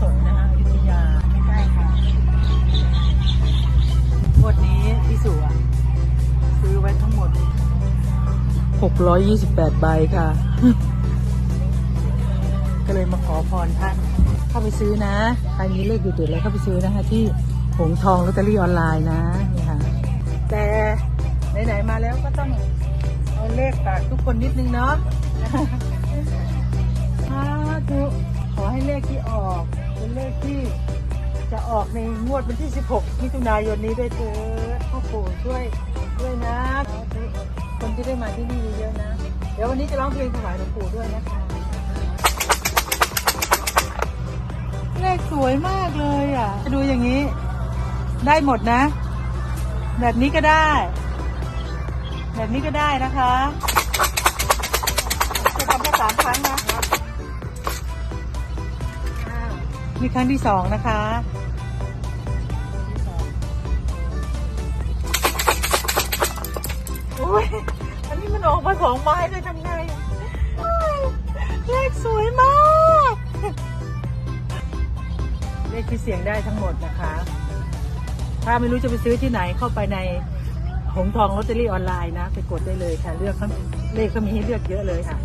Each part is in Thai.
สงนะคะอยุยาไม่ใกล้ค่ะงวดนี้พี่สุอะซื้อไว้ทั้งหมด 628 ใบค่ะ ก็เลยมาขอพรท่าน เข้าไปซื้อนะใครมีเลขอยู่ติดแล้วเข้าไปซื้อนะคะที่หงทองลอตเตอรี่ออนไลน์นะนี่ค่ะ แต่ไหนๆมาแล้วก็ต้องเอาเลขฝากทุกคนนิดนึงเนาะสาธุขอให้เลขที่ออก เป็นเลขที่จะออกในงวดวันที่ 16มิถุนายนนี้ด้วยเถิดพ่อปู่ช่วยด้วยนะ คนที่ได้มาที่นี่เยอะๆนะ เดี๋ยววันนี้จะร้องเพลงถวายหลวงปู่ด้วยนะคะ เลขสวยมากเลยอะ ดูอย่างนี้ ได้หมดนะ แบบนี้ก็ได้ แบบนี้ก็ได้นะคะจะทำแค่สามครั้งนะาวมีครั้งที่สองนะคะ โอ้ย อันนี้มันออกมาสองไม้เลยทำไงเลขสวยมาก เลขที่เสียงได้ทั้งหมดนะคะ ถ้าไม่รู้จะไปซื้อที่ไหนเข้าไปในหงทองลอตเตอรี่ออนไลน์นะ ไปกดได้เลยค่ะ เลือกเลขเขามีให้เลือกเยอะเลยค่ะ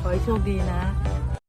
ขอให้โชคดีนะ